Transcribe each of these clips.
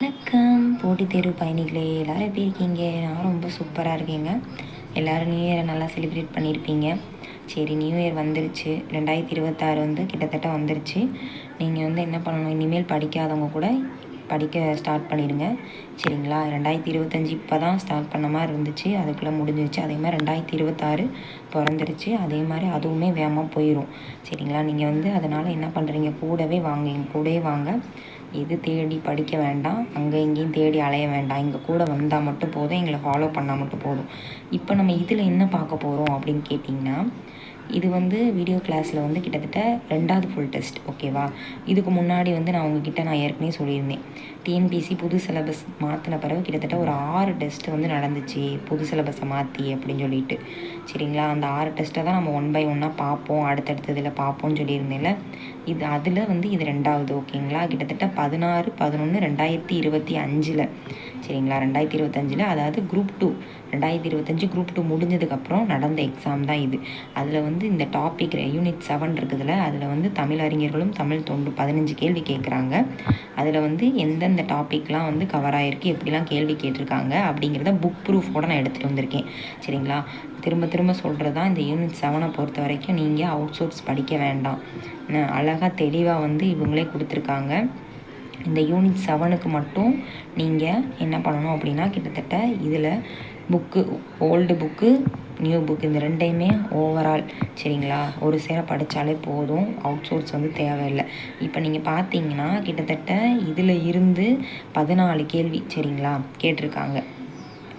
வணக்கம். போட்டித் தேர்வு பயணிகளே எல்லோரும் எப்படி இருக்கீங்க? நான் ரொம்ப சூப்பராக இருக்கேங்க. எல்லோரும் நியூ இயரை நல்லா செலிப்ரேட் பண்ணியிருப்பீங்க சரி நியூ இயர் வந்துருச்சு. ரெண்டாயிரத்தி இருபத்தாறு வந்து கிட்டத்தட்ட வந்துருச்சு. நீங்கள் வந்து என்ன பண்ணணும்? இனிமேல் படிக்காதவங்க கூட படிக்க ஸ்டார்ட் பண்ணிடுங்க. சரிங்களா? ரெண்டாயிரத்தி இருபத்தஞ்சி இப்போ தான் ஸ்டார்ட் பண்ண மாதிரி இருந்துச்சு. அதுக்குள்ளே முடிஞ்சிருச்சு. அதே மாதிரி ரெண்டாயிரத்தி இருபத்தாறு பிறந்துருச்சு. அதே மாதிரி அதுவுமே வேகமாக போயிடும் சரிங்களா? நீங்கள் வந்து அதனால் என்ன பண்ணுறீங்க கூடவே வாங்க. எங்கள் கூடவே வாங்க. இது தேடி படிக்க வேண்டாம் அங்கே இங்கேயும் தேடி அலைய வேண்டாம். எங்கள் கூட வந்தால் மட்டும் போதும் எங்களை ஃபாலோ பண்ணால் மட்டும் போதும். இப்போ நம்ம இதில் என்ன பார்க்க போகிறோம் அப்படின்னு கேட்டிங்கன்னா இது வந்து வீடியோ கிளாஸில் வந்து கிட்டத்தட்ட ரெண்டாவது ஃபுல் டெஸ்ட் ஓகேவா இதுக்கு முன்னாடி வந்து நான் உங்ககிட்ட நான் ஏற்கனவே சொல்லியிருந்தேன். டிஎன்பிசி புது சிலபஸ் மாற்றின பிறகு கிட்டத்தட்ட ஒரு ஆறு டெஸ்ட் வந்து நடந்துச்சு. புது சிலபஸை மாற்றி அப்படின்னு சொல்லிட்டு. சரிங்களா? அந்த ஆறு டெஸ்ட்டை தான் நம்ம ஒன் பை ஒன்னாக பார்ப்போம். அடுத்தடுத்த இதில் பார்ப்போம்னு சொல்லியிருந்தேன்ல. இது அதில் வந்து இது ரெண்டாவது ஓகேங்களா? கிட்டத்தட்ட பதினாறு பதினொன்று ரெண்டாயிரத்தி இருபத்தி அஞ்சில். சரிங்களா? ரெண்டாயிரத்தி இருபத்தஞ்சில் அதாவது குரூப் டூ ரெண்டாயிரத்தி இருபத்தஞ்சி குரூப் டூ முடிஞ்சதுக்கப்புறம் நடந்த எக்ஸாம் தான் இது. அதில் வந்து இந்த டாபிக் யூனிட் செவன் இருக்குதுல்ல அதில் வந்து தமிழ் அறிஞர்களும் தமிழ் தொண்டு பதினஞ்சு கேள்வி கேட்குறாங்க அதில் வந்து எந்தெந்த இந்த டாப்பிக்லாம் வந்து கவர் ஆகிருக்கு எப்படிலாம் கேள்வி கேட்டிருக்காங்க அப்படிங்கிறத புக் ப்ரூஃபோட நான் எடுத்துகிட்டு வந்திருக்கேன். சரிங்களா? திரும்ப திரும்ப சொல்கிறது தான் இந்த யூனிட் செவனை பொறுத்த வரைக்கும் நீங்கள் அவுட் சோர்ஸ் படிக்க வேண்டாம். அழகாக தெளிவாக வந்து இவங்களே கொடுத்துருக்காங்க. இந்த யூனிட் செவனுக்கு மட்டும் நீங்கள் என்ன பண்ணணும் அப்படின்னா கிட்டத்தட்ட இதில் book old book new book இந்த ரெண்டையுமே ஓவரால் சரிங்களா? ஒரு சேர படித்தாலே போதும். அவுட் சோர்ஸ் வந்து தேவையில்லை. இப்போ நீங்கள் பார்த்தீங்கன்னா கிட்டத்தட்ட இதில் இருந்து பதினாலு கேள்வி சரிங்களா? கேட்டிருக்காங்க.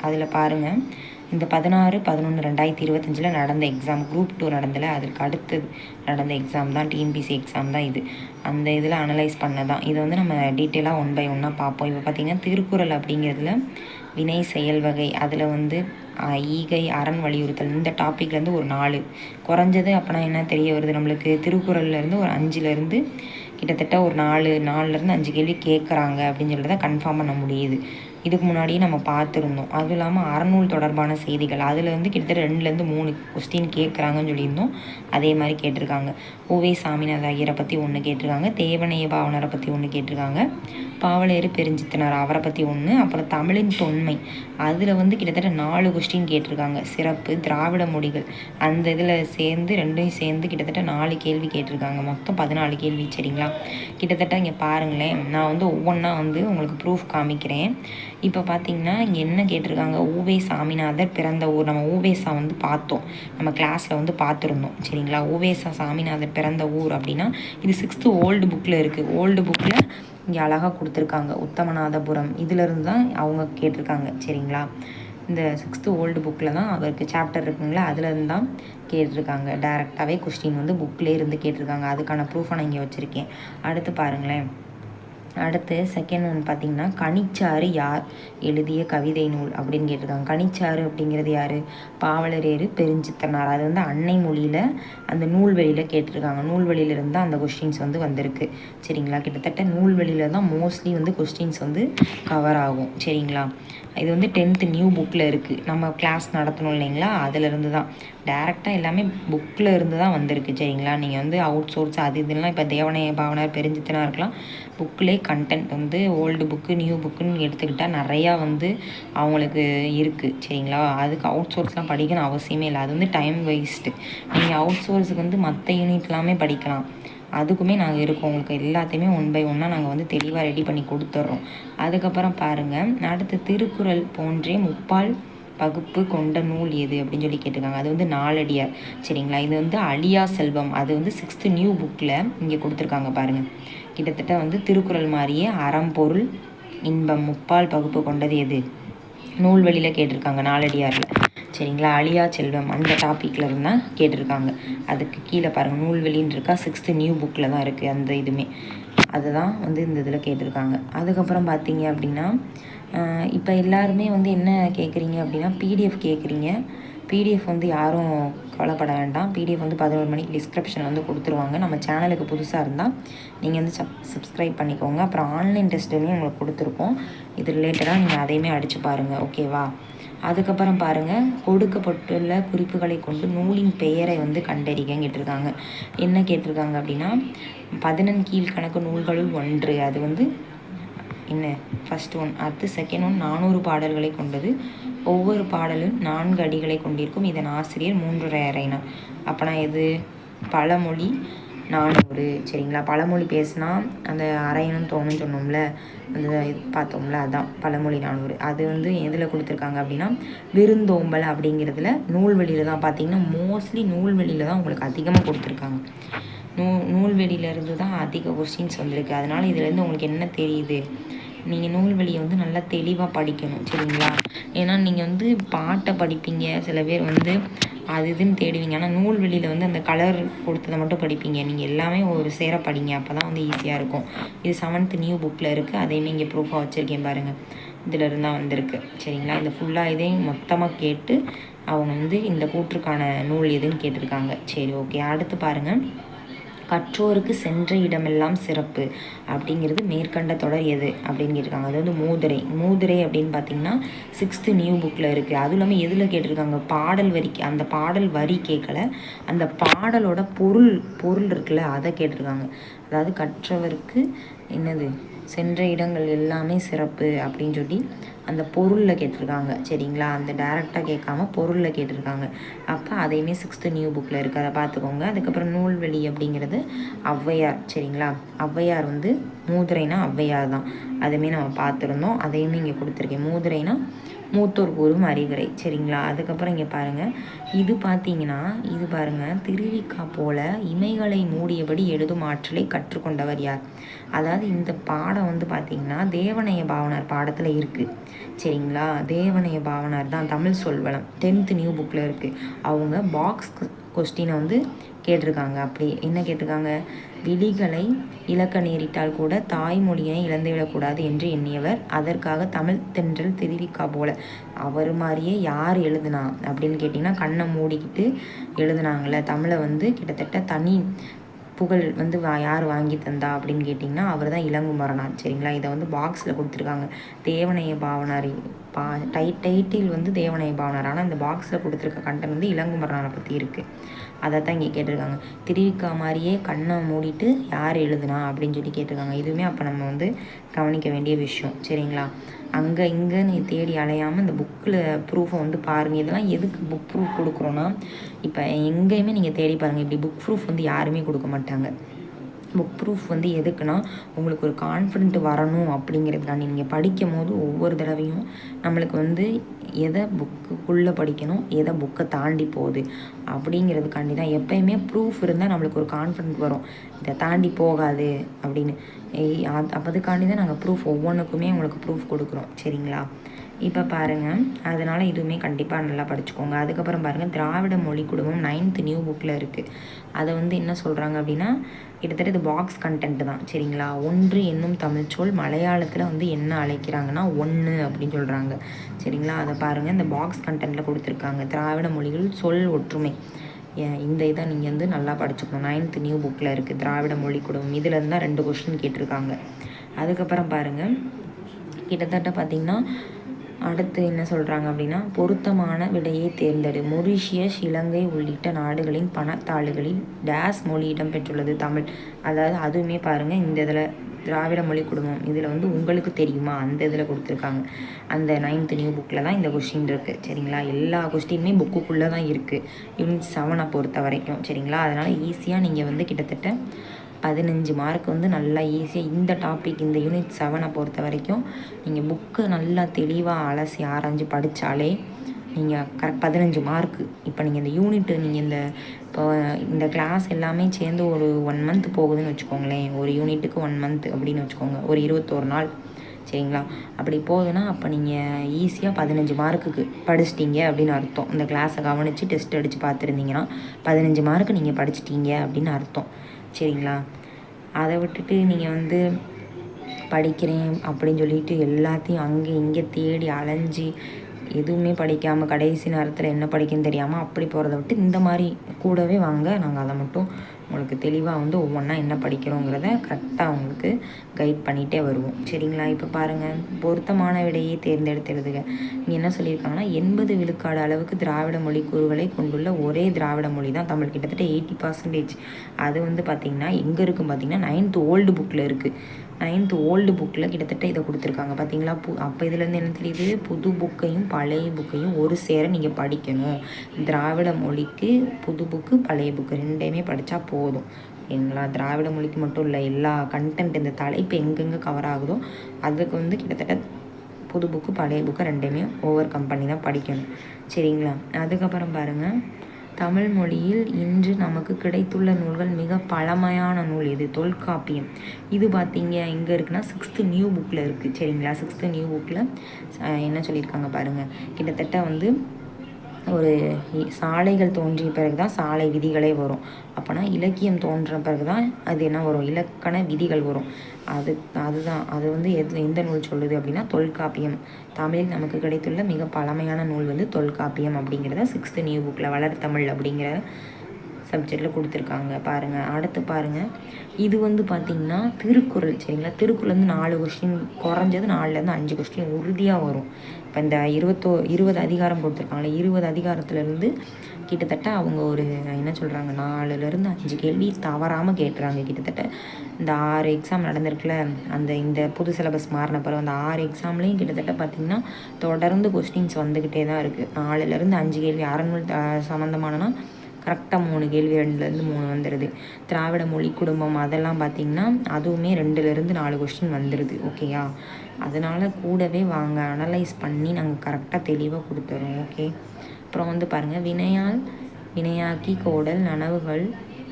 அதில் பாருங்கள் இந்த பதினாறு பதினொன்று ரெண்டாயிரத்தி இருபத்தஞ்சில் நடந்த எக்ஸாம் குரூப் டூ நடந்தல. அதற்கு அடுத்தது நடந்த எக்ஸாம் தான் டிஎன்பிசி எக்ஸாம் தான் இது. அந்த இதில் அனலைஸ் பண்ண தான் இதை வந்து நம்ம டீட்டெயிலாக ஒன் பை ஒன்னாக பார்ப்போம். இப்போ பார்த்திங்கன்னா திருக்குறள் அப்படிங்கிறதுல வினை செயல் வகை அதில் வந்து ஈகை அரண் வலியுறுத்தல் இந்த டாப்பிக்லேருந்து ஒரு நாலு. குறைஞ்சது அப்போனா என்ன தெரிய வருது நம்மளுக்கு? திருக்குறள்லேருந்து ஒரு அஞ்சுலேருந்து கிட்டத்தட்ட ஒரு நாலு நாலுலேருந்து அஞ்சு கேள்வி கேட்குறாங்க அப்படின்னு சொல்லிட்டு கன்ஃபார்ம் பண்ண முடியுது. இதுக்கு முன்னாடியே நம்ம பார்த்துருந்தோம். அதுவும் இல்லாமல் அறநூல் தொடர்பான செய்திகள். அதில் வந்து கிட்டத்தட்ட ரெண்டுலேருந்து மூணு கொஸ்டின் கேட்குறாங்கன்னு சொல்லியிருந்தோம். அதே மாதிரி கேட்டிருக்காங்க. ஓவே சாமிநாத ஐயரை பற்றி ஒன்று கேட்டிருக்காங்க. தேவனைய பாவனரை பற்றி ஒன்று கேட்டிருக்காங்க. பாவலேறு பெருஞ்சித்தனார் அவரை பற்றி ஒன்று அப்புறம் தமிழின் தொன்மை. அதில் வந்து கிட்டத்தட்ட நாலு கொஸ்டின் கேட்டிருக்காங்க. சிறப்பு திராவிட மொழிகள். அந்த இதில் சேர்ந்து ரெண்டையும் சேர்ந்து கிட்டத்தட்ட நாலு கேள்வி கேட்டிருக்காங்க. மொத்தம் பதினாலு கேள்வி சரிங்களா? கிட்டத்தட்ட இங்கே பாருங்களேன். நான் வந்து ஒவ்வொன்றா வந்து உங்களுக்கு ப்ரூஃப் காமிக்கிறேன். இப்போ பார்த்தீங்கன்னா இங்கே என்ன கேட்டிருக்காங்க? ஊவே சாமிநாதர் பிறந்த ஊர். நம்ம ஊவேசா வந்து பார்த்தோம். நம்ம கிளாஸில் வந்து பார்த்துருந்தோம். சரிங்களா? ஊவேசா சாமிநாதர் பிறந்த ஊர் அப்படின்னா இது சிக்ஸ்த்து ஓல்டு புக்கில் இருக்குது ஓல்டு புக்கில் இங்கே அழகாக கொடுத்துருக்காங்க. உத்தமநாதபுரம். இதிலிருந்து தான் அவங்க கேட்டிருக்காங்க. சரிங்களா? இந்த சிக்ஸ்த்து ஓல்டு புக்கில் தான் அவருக்கு சாப்டர் இருக்குங்களா? அதுலேருந்து தான் கேட்டிருக்காங்க. டேரெக்டாகவே கொஸ்டின் வந்து புக்கிலே இருந்து கேட்டிருக்காங்க. அதுக்கான ப்ரூஃபை நான் இங்கே வச்சுருக்கேன். அடுத்து பாருங்களேன். அடுத்து செகண்ட் ஒன் பார்த்திங்கன்னா கனிச்சாறு யார்? எழுதிய கவிதை நூல் அப்படின்னு கேட்டிருக்காங்க. கனிச்சாறு அப்படிங்கிறது யார்? பாவலரேறு பெருஞ்சித்தனார். அது வந்து அன்னை மொழியில் அந்த நூல்வெளியில் கேட்டிருக்காங்க. நூல்வெளியிலிருந்து தான் அந்த கொஸ்டின்ஸ் வந்து வந்திருக்கு. சரிங்களா? கிட்டத்தட்ட நூல்வெளியில் தான் மோஸ்ட்லி வந்து கொஸ்டின்ஸ் வந்து கவர் ஆகும். சரிங்களா? இது வந்து டென்த்து நியூ புக்கில் இருக்குது நம்ம கிளாஸ் நடத்தணும் இல்லைங்களா? அதிலிருந்து தான். டேரெக்டாக எல்லாமே புக்கில் இருந்து தான் வந்திருக்கு. சரிங்களா? நீங்கள் வந்து அவுட் சோர்ஸ் அது இதெல்லாம் இப்போ தேவனைய பாவனர் பெருஞ்சித்தனாக இருக்கலாம். புக்கிலே கண்டென்ட் வந்து ஓல்டு புக்கு நியூ புக்குன்னு எடுத்துக்கிட்டால் நிறையா வந்து அவங்களுக்கு இருக்குது சரிங்களா? அதுக்கு அவுட் சோர்ஸ்லாம் படிக்கணும் அவசியமே இல்லை. அது வந்து டைம் வேஸ்ட்டு நீங்கள் அவுட் சோர்ஸுக்கு வந்து மற்ற யூனிட்லாமே படிக்கலாம். அதுக்குமே நாங்கள் இருக்கோம் உங்களுக்கு எல்லாத்தையுமே ஒன் பை ஒன்னாக நாங்கள் வந்து தெளிவாக ரெடி பண்ணி கொடுத்துட்றோம் அதுக்கப்புறம் பாருங்கள் அடுத்து திருக்குறள் போன்றே முப்பால் பகுப்பு கொண்ட நூல் எது அப்படின்னு சொல்லி கேட்டிருக்காங்க. அது வந்து நாலடியார் சரிங்களா? இது வந்து அழியா செல்வம். அது வந்து சிக்ஸ்த்து நியூ புக்கில் இங்கே கொடுத்துருக்காங்க பாருங்கள் கிட்டத்தட்ட வந்து திருக்குறள் மாதிரியே அறம்பொருள் இன்பம் முப்பால் பகுப்பு கொண்டது எது? நூல்வழியில் கேட்டிருக்காங்க நாலடியாரில். சரிங்களா? அழியா செல்வம் அந்த டாப்பிக்கில் இருந்தால் கேட்டிருக்காங்க. அதுக்கு கீழே பாருங்கள் நூல்வெளின்னு இருக்கா? சிக்ஸ்த்து நியூ புக்கில் தான் இருக்குது அந்த இதுவுமே அதுதான் வந்து இந்த இதில் கேட்டிருக்காங்க. அதுக்கப்புறம் பார்த்தீங்க அப்படின்னா இப்போ எல்லாருமே வந்து என்ன கேட்குறீங்க அப்படின்னா பிடிஎஃப் கேட்குறீங்க பிடிஎஃப் வந்து யாரும் கவலைப்பட வேண்டாம். பிடிஎஃப் வந்து பதினோரு மணிக்கு டிஸ்கிரிப்ஷனில் வந்து கொடுத்துருவாங்க. நம்ம சேனலுக்கு புதுசாக இருந்தால் நீங்கள் வந்து சப் சப்ஸ்கிரைப் பண்ணிக்கோங்க. அப்புறம் ஆன்லைன் டெஸ்ட்டுமே உங்களுக்கு கொடுத்துருக்கோம் இது ரிலேட்டடாக நீங்கள் அதையுமே அடித்து பாருங்கள் ஓகேவா அதுக்கப்புறம் பாருங்கள் கொடுக்கப்பட்டுள்ள குறிப்புகளை கொண்டு நூலின் பெயரை வந்து கண்டறிக கேட்டிருக்காங்க என்ன கேட்டிருக்காங்க அப்படின்னா பதினெண் கீழ்கணக்கு நூல்களுள் ஒன்று. அது வந்து என்ன? ஃபஸ்ட் ஒன் அடுத்து செகண்ட் ஒன் நானூறு பாடல்களை கொண்டது. ஒவ்வொரு பாடலும் நான்கு அடிகளை கொண்டிருக்கும். இதன் ஆசிரியர் மூன்று அறைனா அப்போனா எது? பழமொழி நானூறு. சரிங்களா? பழமொழி பேசுனா அந்த அரையணும் தோணும்னு சொன்னோம்ல. அந்த இது பார்த்தோம்ல அதுதான் பழமொழி நானூறு. அது வந்து எதில் கொடுத்துருக்காங்க அப்படின்னா விருந்தோம்பல் அப்படிங்கிறதுல நூல்வெளியில் தான் பார்த்தீங்கன்னா மோஸ்ட்லி நூல்வெளியில் தான் உங்களுக்கு அதிகமாக கொடுத்துருக்காங்க. நூ நூல்வெளியிலேருந்து தான் அதிக கொஸ்டின்ஸ் வந்திருக்கு. அதனால் இதுலேருந்து உங்களுக்கு என்ன தெரியுது? நீங்கள் நூல்வழியை வந்து நல்லா தெளிவாக படிக்கணும் சரிங்களா? ஏன்னா நீங்கள் வந்து பாட்டை படிப்பீங்க சில பேர் வந்து அது இதுன்னு தேடுவீங்க. ஆனால் நூல் வெளியில் வந்து அந்த கலர் கொடுத்ததை மட்டும் படிப்பீங்க. நீங்கள் எல்லாமே ஒரு சேர படிங்க. அப்போ தான் வந்து ஈஸியாக இருக்கும். இது செவன்த் நியூ புக்கில் இருக்குது அதையுமே இங்கே ப்ரூஃபாக வச்சுருக்கேன் பாருங்கள் இதில் இருந்தால் வந்திருக்கு. சரிங்களா? இந்த ஃபுல்லாக இதையும் மொத்தமாக கேட்டு அவங்க வந்து இந்த கூற்றுக்கான நூல் எதுன்னு கேட்டிருக்காங்க. சரி ஓகே அடுத்து பாருங்கள் கற்றோருக்கு சென்ற இடமெல்லாம் சிறப்பு. அப்படிங்கிறது மேற்கண்ட தொடர் எது? அப்படின்னு கேட்டிருக்காங்க. அது வந்து மூதுரை. மூதுரை அப்படின்னு பார்த்தீங்கன்னா சிக்ஸ்த்து நியூ புக்கில் இருக்குது அதுவும் இல்லாமல் எதில் கேட்டிருக்காங்க? பாடல் வரிக்கு அந்த பாடல் வரி கேட்கல அந்த பாடலோட பொருள் பொருள் இருக்குல்ல அதை கேட்டிருக்காங்க. அதாவது கற்றவருக்கு என்னது? சென்ற இடங்கள் எல்லாமே சிறப்பு அப்படின்னு சொல்லி அந்த பொருளில் கேட்டிருக்காங்க. சரிங்களா? அந்த டேரெக்டாக கேட்காம பொருளில் கேட்டிருக்காங்க. அப்போ அதையுமே சிக்ஸ்த்து நியூ புக்கில் இருக்குது அதை பார்த்துக்கோங்க. அதுக்கப்புறம் நூல்வெளி அப்படிங்கிறது ஔவையார். சரிங்களா? ஔவையார் வந்து மூதுரைனா ஔவையார் தான். அதுவுமே நம்ம பார்த்துருந்தோம். அதையுமே இங்கே கொடுத்துருக்கேன். மூதுரைனா மூத்தோர் கூறும் அறிவுரை. சரிங்களா? அதுக்கப்புறம் இங்கே பாருங்கள் இது பார்த்தீங்கன்னா இது பாருங்கள் திருவிக்கா போல இமைகளை மூடியபடி எழுதும் ஆற்றலை கற்றுக்கொண்டவர் யார்? அதாவது இந்த பாடம் வந்து பார்த்திங்கன்னா தேவனைய பாவனார் பாடத்தில் இருக்குது சரிங்களா? தேவனைய பாவனார் தான் தமிழ் சொல்வளம். டென்த்து நியூ புக்கில் இருக்குது அவங்க பாக்ஸ் கொஸ்டினை வந்து கேட்டிருக்காங்க. அப்படி என்ன கேட்டிருக்காங்க? விழிகளை இழக்க நேரிட்டால் கூட தாய்மொழியை இழந்துவிடக்கூடாது என்று எண்ணியவர். அதற்காக தமிழ் தென்றல் தெரிவிக்கா போல. அவர் மாதிரியே யார் எழுதுனா? அப்படின்னு கேட்டிங்கன்னா கண்ணை மூடிக்கிட்டு எழுதுனாங்களே தமிழை வந்து கிட்டத்தட்ட தனி புகழ் வந்து வா யார் வாங்கி தந்தா அப்படின்னு கேட்டிங்கன்னா அவர் தான் இளங்குமரனார் சரிங்களா? இதை வந்து பாக்ஸில் கொடுத்துருக்காங்க. தேவனைய பாவனார் பா டை டைட்டில் வந்து தேவனைய பாவனார். ஆனால் இந்த பாக்ஸில் கொடுத்துருக்க கண்டென்ட் வந்து இளங்குமரனாரை பற்றி இருக்குது அதை தான் இங்கே கேட்டிருக்காங்க. திருவிக்கா மாதிரியே கண்ணை மூடிட்டு யார் எழுதுனா அப்படின்னு சொல்லி கேட்டிருக்காங்க. இதுவுமே அப்போ நம்ம வந்து கவனிக்க வேண்டிய விஷயம். சரிங்களா? அங்கே இங்கே நீ தேடி அலையாமல் இந்த புக்கில் ப்ரூஃபை வந்து பாருங்கள் இதெல்லாம் எதுக்கு புக் ப்ரூஃப் கொடுக்குறோன்னா இப்போ எங்கேயுமே நீங்கள் தேடி பாருங்கள் இப்படி புக் ப்ரூஃப் வந்து யாருமே கொடுக்க மாட்டாங்க. புக் ப்ரூஃப் வந்து எதுக்குன்னா உங்களுக்கு ஒரு கான்ஃபிடென்ட் வரணும் அப்படிங்கிறதுக்காண்டி. நீங்கள் படிக்கும் போது ஒவ்வொரு தடவையும் நம்மளுக்கு வந்து எதை புக்குக்குள்ளே படிக்கணும் எதை புக்கை தாண்டி போகுது அப்படிங்கிறதுக்காண்டி தான் எப்போயுமே ப்ரூஃப் இருந்தால் நம்மளுக்கு ஒரு கான்ஃபிடென்ட் வரும். இதை தாண்டி போகாது அப்படின்னு. அதுக்காண்டி தான் நாங்கள் ப்ரூஃப் ஒவ்வொன்றுக்குமே உங்களுக்கு ப்ரூஃப் கொடுக்குறோம். சரிங்களா? இப்போ பாருங்கள் அதனால் இதுவுமே கண்டிப்பாக நல்லா படிச்சுக்கோங்க. அதுக்கப்புறம் பாருங்கள் திராவிட மொழி குடும்பம் நைன்த் நியூ புக்கில் இருக்குது அதை வந்து என்ன சொல்கிறாங்க அப்படின்னா கிட்டத்தட்ட இது பாக்ஸ் கண்டென்ட் தான். சரிங்களா? ஒன்று என்னும் தமிழ்ச்சொல் மலையாளத்தில் வந்து என்ன அழைக்கிறாங்கன்னா ஒன்று அப்படின்னு சொல்கிறாங்க சரிங்களா? அதை பாருங்கள் இந்த பாக்ஸ் கண்டென்ட்டில் கொடுத்துருக்காங்க. திராவிட மொழிகள் சொல் ஒற்றுமை. இந்த இதை நீங்கள் வந்து நல்லா படிச்சுக்கணும். நைன்த் நியூ புக்கில் இருக்குது திராவிட மொழி குடும்பம் இதில் தான் ரெண்டு கொஸ்டின் கேட்டிருக்காங்க. அதுக்கப்புறம் பாருங்கள் கிட்டத்தட்ட பார்த்திங்கன்னா அடுத்து என்ன சொல்கிறாங்க அப்படின்னா பொருத்தமான விடையை தேர்ந்தெடு. மொரிஷியஸ் இலங்கை உள்ளிட்ட நாடுகளின் பணத்தாளுகளில் டேஸ் மொழி இடம்பெற்றுள்ளது தமிழ். அதாவது அதுவுமே பாருங்கள் இந்த இதில் திராவிட மொழி குடும்பம். இதில் வந்து உங்களுக்கு தெரியுமா? அந்த இதில் கொடுத்துருக்காங்க. அந்த நைன்த் நியூ புக்கில் தான் இந்த கொஸ்டின் இருக்குது சரிங்களா? எல்லா கொஸ்டினுமே புக்குக்குள்ளே தான் இருக்குது யூனிட் செவனை பொறுத்த வரைக்கும் சரிங்களா? அதனால் ஈஸியாக நீங்கள் வந்து கிட்டத்தட்ட பதினஞ்சு மார்க் வந்து நல்லா ஈஸியாக இந்த டாபிக் இந்த யூனிட் செவனை பொறுத்த வரைக்கும் நீங்கள் புக்கு நல்லா தெளிவாக அலசி ஆராய்ஞ்சு படித்தாலே நீங்கள் கரெக்ட் பதினஞ்சு மார்க்கு இப்போ நீங்கள் இந்த யூனிட்டு நீங்கள் இந்த இப்போ இந்த கிளாஸ் எல்லாமே சேர்ந்து ஒரு ஒன் மந்த் போகுதுன்னு வச்சுக்கோங்களேன். ஒரு யூனிட்டுக்கு ஒன் மந்த் அப்படின்னு வச்சுக்கோங்க. ஒரு இருபத்தோரு நாள். சரிங்களா? அப்படி போகுதுன்னா அப்போ நீங்கள் ஈஸியாக பதினஞ்சு மார்க்குக்கு படிச்சிட்டிங்க அப்படின்னு அர்த்தம். இந்த கிளாஸை கவனித்து டெஸ்ட் அடித்து பார்த்துருந்தீங்கன்னா பதினஞ்சு மார்க்கு நீங்கள் படிச்சிட்டிங்க அப்படின்னு அர்த்தம். சரிங்களா? அதை விட்டுட்டு நீங்கள் வந்து படிக்கிறேன் அப்படின்னு சொல்லிட்டு எல்லாத்தையும் அங்கே இங்கே தேடி அலைஞ்சி எதுவுமே படிக்காமல் கடைசி நேரத்தில் என்ன படிக்கன்னு தெரியாமல் அப்படி போகிறத விட்டு இந்த மாதிரி கூடவே வாங்க. நாங்கள் அதை மட்டும் உங்களுக்கு தெளிவாக வந்து ஒவ்வொன்றா என்ன படிக்கிறோங்கிறத கரெக்டாக உங்களுக்கு கைட் பண்ணிகிட்டே வருவோம். சரிங்களா? இப்போ பாருங்கள் பொருத்தமான விடையை தேர்ந்தெடுத்து எழுதுக இங்கே என்ன சொல்லியிருக்காங்கன்னா எண்பது விழுக்காடு அளவுக்கு திராவிட மொழி கூறுகளை கொண்டுள்ள ஒரே திராவிட மொழி தான் தமிழ். கிட்டத்தட்ட எயிட்டி பர்சன்டேஜ் அது வந்து பார்த்திங்கன்னா எங்கே இருக்கும் பார்த்திங்கன்னா நைன்த் ஓல்டு புக்கில் இருக்குது நைன்த் ஓல்டு புக்கில் கிட்டத்தட்ட இதை கொடுத்துருக்காங்க. பார்த்தீங்களா பு அப்போ இதுலேருந்து என்ன தெரியுது? புது புக்கையும் பழைய புக்கையும் ஒரு சேர நீங்கள் படிக்கணும். திராவிட மொழிக்கு புது புக்கு பழைய புக்கு ரெண்டையுமே படித்தா போதும். எங்களா திராவிட மொழிக்கு மட்டும் இல்லை எல்லா கண்டென்ட் இந்த தலைப்பு எங்கெங்கே கவர் ஆகுதோ அதுக்கு வந்து கிட்டத்தட்ட புது புக்கு பழைய புக்கு ரெண்டையுமே ஓவர் கம் பண்ணி தான் படிக்கணும். சரிங்களா? அதுக்கப்புறம் பாருங்கள் தமிழ் மொழியில் இன்று நமக்கு கிடைத்துள்ள நூல்கள் மிக பழமையான நூல் இது தொல்காப்பியம். இது பார்த்தீங்க எங்கே இருக்குன்னா சிக்ஸ்த்து நியூ புக்கில் இருக்குது சரிங்களா? சிக்ஸ்த்து நியூ புக்கில் என்ன சொல்லியிருக்காங்க பாருங்கள் கிட்டத்தட்ட வந்து ஒரு சாலைகள் தோன்றிய பிறகு தான் சாலை விதிகளே வரும். அப்போனா இலக்கியம் தோன்ற பிறகு தான் அது என்ன வரும்? இலக்கண விதிகள் வரும். அது அதுதான். அது வந்து எது எந்த நூல் சொல்லுது அப்படின்னா தொல்காப்பியம். தமிழில் நமக்கு கிடைத்துள்ள மிக பழமையான நூல் வந்து தொல்காப்பியம் அப்படிங்கிறத சிக்ஸ்த்து நியூ புக்கில் வளர்த்தமிழ் அப்படிங்கிற சப்ஜெக்டில் கொடுத்துருக்காங்க. பாருங்கள் அடுத்து பாருங்கள் இது வந்து பார்த்திங்கன்னா திருக்குறள். சரிங்களா? திருக்குறள் வந்து நாலு கொஸ்டின் குறைஞ்சது நாலுலேருந்து அஞ்சு கொஸ்டின் உறுதியாக வரும். இப்போ இந்த இருபத்தோ இருபது அதிகாரம் கொடுத்துருக்காங்களே இருபது அதிகாரத்துலேருந்து கிட்டத்தட்ட அவங்க ஒரு என்ன சொல்கிறாங்க நாலுலேருந்து அஞ்சு கேள்வி தவறாமல் கேட்டுறாங்க கிட்டத்தட்ட. இந்த ஆறு எக்ஸாம் நடந்திருக்குல்ல அந்த இந்த புது சிலபஸ் மாறின பிறகு அந்த ஆறு எக்ஸாம்லேயும் கிட்டத்தட்ட பார்த்திங்கன்னா தொடர்ந்து கொஸ்டின்ஸ் வந்துக்கிட்டே தான் இருக்குது நாலுலேருந்து அஞ்சு கேள்வி அறநூல் சம்மந்தமானனா கரெக்டாக மூணு கேள்வி ரெண்டுலேருந்து மூணு வந்துடுது திராவிட மொழி குடும்பம் அதெல்லாம் பார்த்திங்கன்னா அதுவுமே ரெண்டுலேருந்து நாலு கொஸ்டின் வந்துடுது ஓகேயா அதனால் கூடவே வாங்க அனலைஸ் பண்ணி நாங்கள் கரெக்டாக தெளிவாக கொடுத்துறோம் ஓகே அப்புறம் வந்து பாருங்கள் வினையால் வினையாக்கி கோடல் நனவுகள்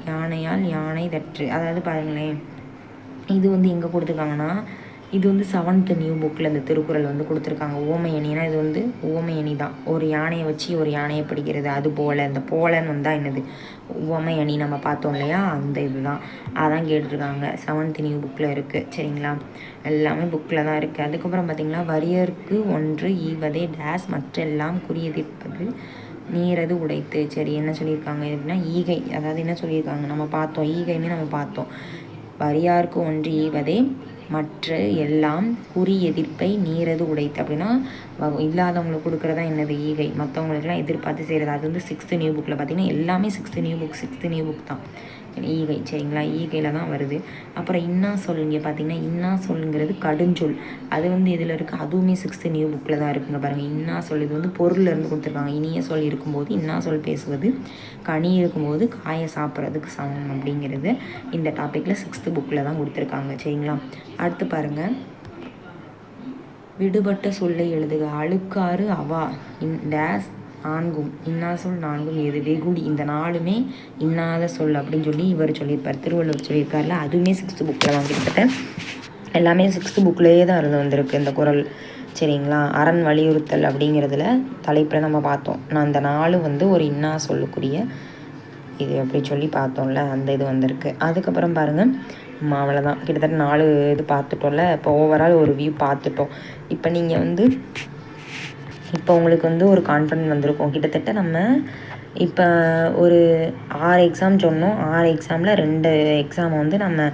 யானையால் யானை தற்று. அதாவது பாருங்களேன் இது வந்து எங்கே கொடுத்துருக்காங்கன்னா இது வந்து செவன்த்து நியூ புக்கில் இந்த திருக்குறள் வந்து கொடுத்துருக்காங்க. ஓமையணினா இது வந்து ஓமையணி தான். ஒரு யானையை வச்சு ஒரு யானையை பிடிக்கிறது அது போல். இந்த போலன்னு வந்தால் என்னது? ஓமையணி நம்ம பார்த்தோம் இல்லையா? அந்த இதுதான். அதான் கேட்டிருக்காங்க. செவன்த் நியூ புக்கில் இருக்குது சரிங்களா? எல்லாமே புக்கில் தான் இருக்குது அதுக்கப்புறம் பார்த்திங்கன்னா வரியருக்கு ஒன்று ஈவதே டேஸ் மற்றெல்லாம் குறியதிப்பது நீரது உடைத்து. சரி என்ன சொல்லியிருக்காங்க? அப்படின்னா ஈகை. அதாவது என்ன சொல்லியிருக்காங்க? நம்ம பார்த்தோம். ஈகைன்னு நம்ம பார்த்தோம். வரியாருக்கு ஒன்று ஈவதே மற்ற எல்லாம் குறி எதிர்ப்பை நீரது உடைத்து அப்படின்னா இல்லாதவங்களுக்கு கொடுக்குறதா என்னது ஈகை? மற்றவங்களுக்குலாம் எதிர்பார்த்து செய்கிறது அது வந்து சிக்ஸ்த்து நியூ புக்கில் பார்த்திங்கன்னா எல்லாமே sixth new book sixth new book தான். ஈகை சரிங்களா? ஈகையில் தான் வருது. அப்புறம் இன்னா சொல்லுங்க பார்த்தீங்கன்னா இன்னா சொல்லுங்கிறது கடுஞ்சொல். அது வந்து இதில் இருக்குது அதுவுமே சிக்ஸ்த்து நியூ புக்கில் தான் இருக்குங்க பாருங்கள் இன்னா சொல் இது வந்து பொருள்லேருந்து கொடுத்துருக்காங்க. இனிய சொல் இருக்கும்போது இன்னா சொல் பேசுவது கனி இருக்கும்போது காயை சாப்பிட்றதுக்கு சமம் அப்படிங்கிறது இந்த டாப்பிக்கில் சிக்ஸ்த்து புக்கில் தான் கொடுத்துருக்காங்க. சரிங்களா? அடுத்து பாருங்கள் விடுபட்ட சொல்லை எழுதுக. அழுக்காறு அவா. இன் டேஸ் நான்கும். இன்னா சொல் நான்கும் எது வெகுளி. இந்த நாளுமே இன்னாத சொல் அப்படின்னு சொல்லி இவர் சொல்லியிருப்பார். திருவள்ளுவர் சொல்லியிருக்காருல அதுவுமே சிக்ஸ்த்து புக்கில் தான் கிட்டத்தட்ட. எல்லாமே சிக்ஸ்த்து புக்லேயே தான் இருந்து வந்திருக்கு இந்த குரல். சரிங்களா? அரண் வலியுறுத்தல் அப்படிங்கிறதுல தலைப்பில் நம்ம பார்த்தோம். நான் அந்த நாள் வந்து ஒரு இன்னா சொல்லக்கூடிய இது அப்படி சொல்லி பார்த்தோம்ல அந்த இது வந்திருக்கு. அதுக்கப்புறம் பாருங்கள் அவ்வளோதான் கிட்டத்தட்ட நாலு இது பார்த்துட்டோம்ல. இப்போ ஓவரால் ஒரு வியூ பார்த்துட்டோம். இப்போ நீங்கள் வந்து இப்போ உங்களுக்கு வந்து ஒரு கான்ஃபிடன்ட் வந்திருக்கும். கிட்டத்தட்ட நம்ம இப்போ ஒரு ஆறு எக்ஸாம் சொன்னோம். ஆறு எக்ஸாமில் ரெண்டு எக்ஸாமை வந்து நம்ம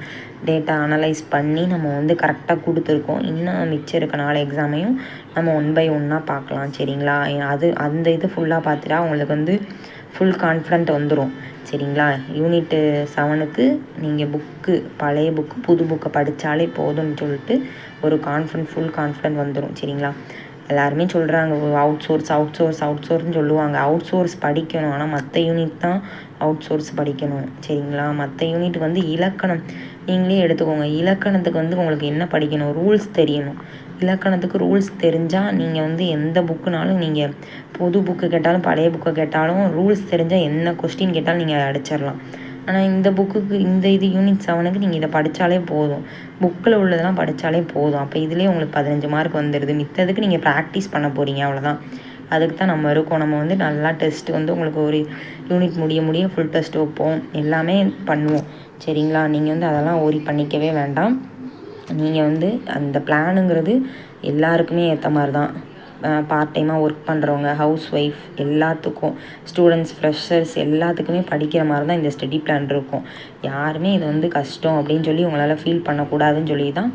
டேட்டா அனலைஸ் பண்ணி நம்ம வந்து கரெக்டாக கொடுத்துருக்கோம். இன்னும் மிச்சம் இருக்க நாலு எக்ஸாமையும் நம்ம ஒன் பை ஒன்னாக பார்க்கலாம். சரிங்களா? அது அந்த இது ஃபுல்லாக பார்த்துட்டா உங்களுக்கு வந்து ஃபுல் கான்ஃபிடென்ட் வந்துடும் சரிங்களா? யூனிட்டு செவனுக்கு நீங்கள் புக்கு பழைய புக்கு புது புக்கை படித்தாலே போதும்னு சொல்லிட்டு ஒரு கான்ஃபிடன்ட் ஃபுல் கான்ஃபிடென்ட் வந்துடும் சரிங்களா? எல்லாருமே சொல்கிறாங்க out source out source out சோர்ஸ்னு சொல்லுவாங்க. அவுட் சோர்ஸ் படிக்கணும். ஆனால் மற்ற யூனிட் தான் அவுட் சோர்ஸ் படிக்கணும். சரிங்களா? மற்ற யூனிட் வந்து இலக்கணம். நீங்களே எடுத்துக்கோங்க. இலக்கணத்துக்கு வந்து உங்களுக்கு என்ன படிக்கணும்? ரூல்ஸ் தெரியணும். இலக்கணத்துக்கு ரூல்ஸ் தெரிஞ்சால் நீங்கள் வந்து எந்த புக்குனாலும் நீங்கள் புது புக்கு கேட்டாலும் பழைய புக்கை கேட்டாலும் ரூல்ஸ் தெரிஞ்சால் என்ன கொஸ்டின் கேட்டாலும் நீங்கள் அடிச்சிடலாம். ஆனால் இந்த புக்குக்கு இந்த இது யூனிட் செவனுக்கு நீங்கள் இதை படித்தாலே போதும். புக்கில் உள்ளதெல்லாம் படித்தாலே போதும். அப்போ இதுலேயே உங்களுக்கு பதினஞ்சு மார்க் வந்துடுது மித்ததுக்கு நீங்கள் ப்ராக்டிஸ் பண்ண போகிறீங்க அவ்வளோதான் அதுக்கு தான் நம்ம இருக்கோம். நம்ம வந்து நல்லா டெஸ்ட் வந்து உங்களுக்கு ஒரு யூனிட் முடிய முடிய ஃபுல் டெஸ்ட் வைப்போம். எல்லாமே பண்ணுவோம். சரிங்களா? நீங்கள் வந்து அதெல்லாம் ஓரி பண்ணிக்கவே வேண்டாம். நீங்கள் வந்து அந்த பிளானுங்கிறது எல்லாருக்குமே ஏற்ற மாதிரி தான் பார்ட் டைமாக ஒர்க் பண்ணுறவங்க ஹவுஸ் ஒய்ஃப் எல்லாத்துக்கும் ஸ்டூடெண்ட்ஸ் ஃப்ரெஷர்ஸ் எல்லாத்துக்குமே படிக்கிற மாதிரி தான் இந்த ஸ்டடி பிளான் இருக்கும். யாருமே இது வந்து கஷ்டம் அப்படின்னு சொல்லி உங்களால் ஃபீல் பண்ணக்கூடாதுன்னு சொல்லி தான்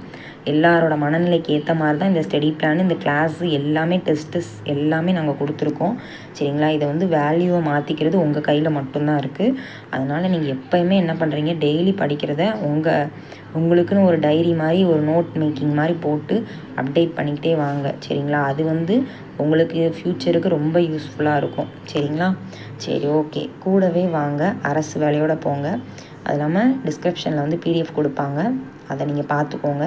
எல்லாரோட மனநிலைக்கு ஏற்ற மாதிரி தான் இந்த ஸ்டடி பிளான் இந்த கிளாஸு எல்லாமே டெஸ்ட்டஸ் எல்லாமே நாங்கள் கொடுத்துருக்கோம். சரிங்களா? இதை வந்து வேல்யூவை மாற்றிக்கிறது உங்கள் கையில் மட்டும்தான் இருக்குது அதனால் நீங்கள் எப்போயுமே என்ன பண்ணுறீங்க டெய்லி படிக்கிறத உங்கள் உங்களுக்குன்னு ஒரு டைரி மாதிரி ஒரு நோட் மேக்கிங் மாதிரி போட்டு அப்டேட் பண்ணிக்கிட்டே வாங்க. சரிங்களா? அது வந்து உங்களுக்கு ஃப்யூச்சருக்கு ரொம்ப யூஸ்ஃபுல்லாக இருக்கும். சரிங்களா? சரி ஓகே கூடவே வாங்க. அரசு வேலையோடு போங்க. அது இல்லாமல் டிஸ்கிரிப்ஷனில் வந்து பிடிஎஃப் கொடுப்பாங்க. அதை நீங்கள் பார்த்துக்கோங்க.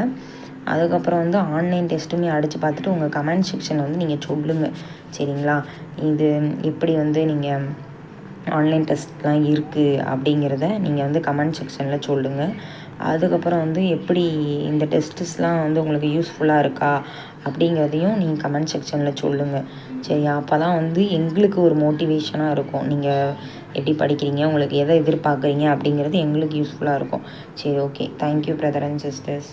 அதுக்கப்புறம் வந்து ஆன்லைன் டெஸ்ட்டுமே அடித்து பார்த்துட்டு உங்கள் கமெண்ட் செக்ஷனில் வந்து நீங்கள் சொல்லுங்கள் சரிங்களா? இது எப்படி வந்து நீங்கள் ஆன்லைன் டெஸ்ட்லாம் இருக்குது அப்படிங்கிறத நீங்கள் வந்து கமெண்ட் செக்ஷனில் சொல்லுங்கள் அதுக்கப்புறம் வந்து எப்படி இந்த டெஸ்ட்டஸ்லாம் வந்து உங்களுக்கு யூஸ்ஃபுல்லாக இருக்கா அப்படிங்கிறதையும் நீங்கள் கமெண்ட் செக்ஷனில் சொல்லுங்கள் சரி அப்போ தான் வந்து எங்களுக்கு ஒரு மோட்டிவேஷனாக இருக்கும். நீங்கள் எப்படி படிக்கிறீங்க? உங்களுக்கு எதை எதிர்பார்க்குறீங்க அப்படிங்கிறது எங்களுக்கு யூஸ்ஃபுல்லாக இருக்கும். சரி okay thank you brother and sisters